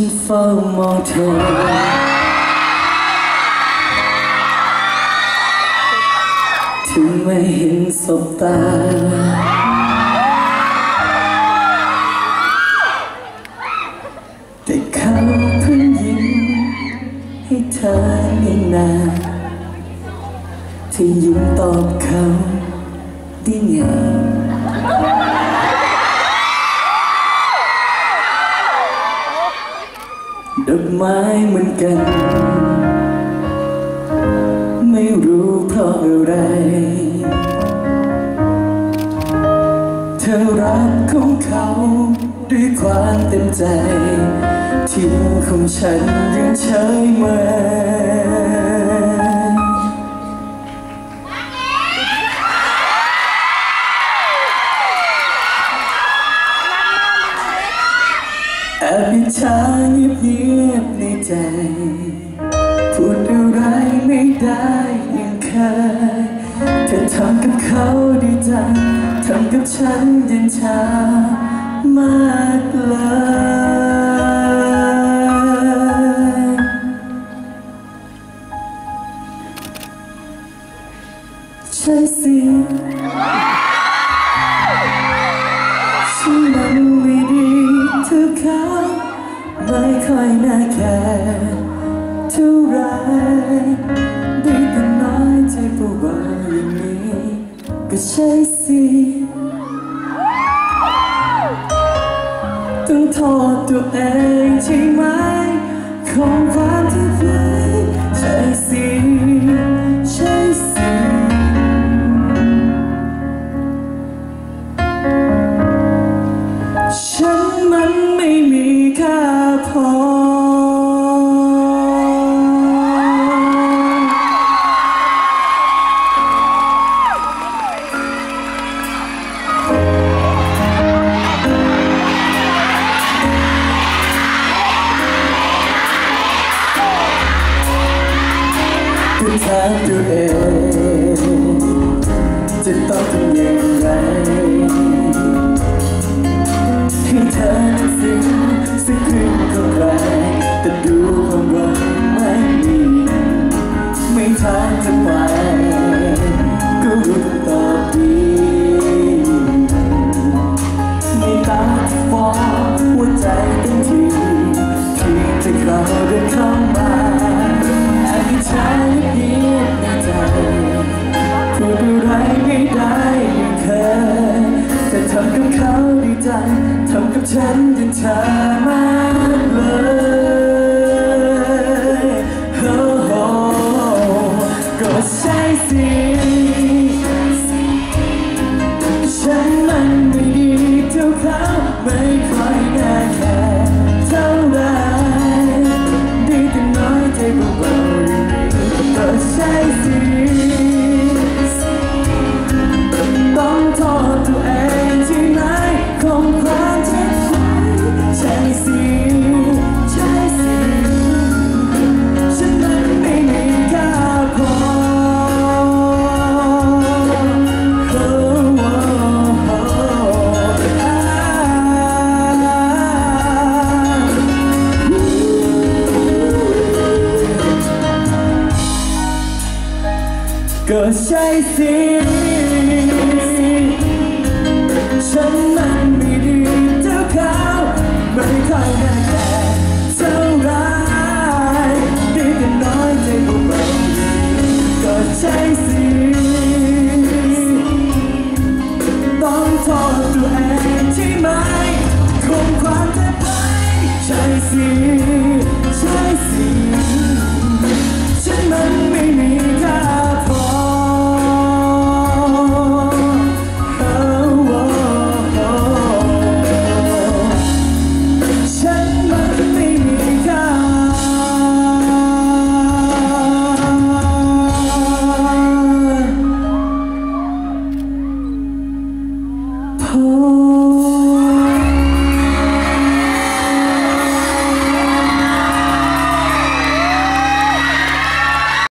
ฉันเฝ้ามองเธอ ถึงไม่เห็นสบตา แต่เขาเพิ่งยิ้มให้เธอนี่นาที่ยิ้มตอบเขา ไม้เหมือนกัน ไม่รู้เพราะอะไร เธอรักของเขาด้วยความเต็มใจที่ของฉันยังเฉยเมย ฉันเย็นชามากเลยใช่สิฉันมันไม่ดีเท่าเขาไม่ค่อยน่าแคร์เท่าไรด้แต่น้อยใจเบาๆอย่างนี้ก็ใช่สิ โทษตัวเองใช่ไหมของความที่ไหนใช่สิใช่สิฉันมันไม่มีค่าพอ ถามตัวเองจะต้องทำอย่างไรให้เธอนั้นซึ้งสักครึ่งก็ไกลแต่ดูความหวังไม่มีไม่ทางจะไปก็รู้คำตอบดีมีตาที่ฟ้องหัวใจเต็มที่ที่จะเข้าเดินเข้ามาแอบอิ กับเขาดีใจทำกับฉันยังเธอมากเลยโอ้โหก็ใช่สิ ก็ Ooh.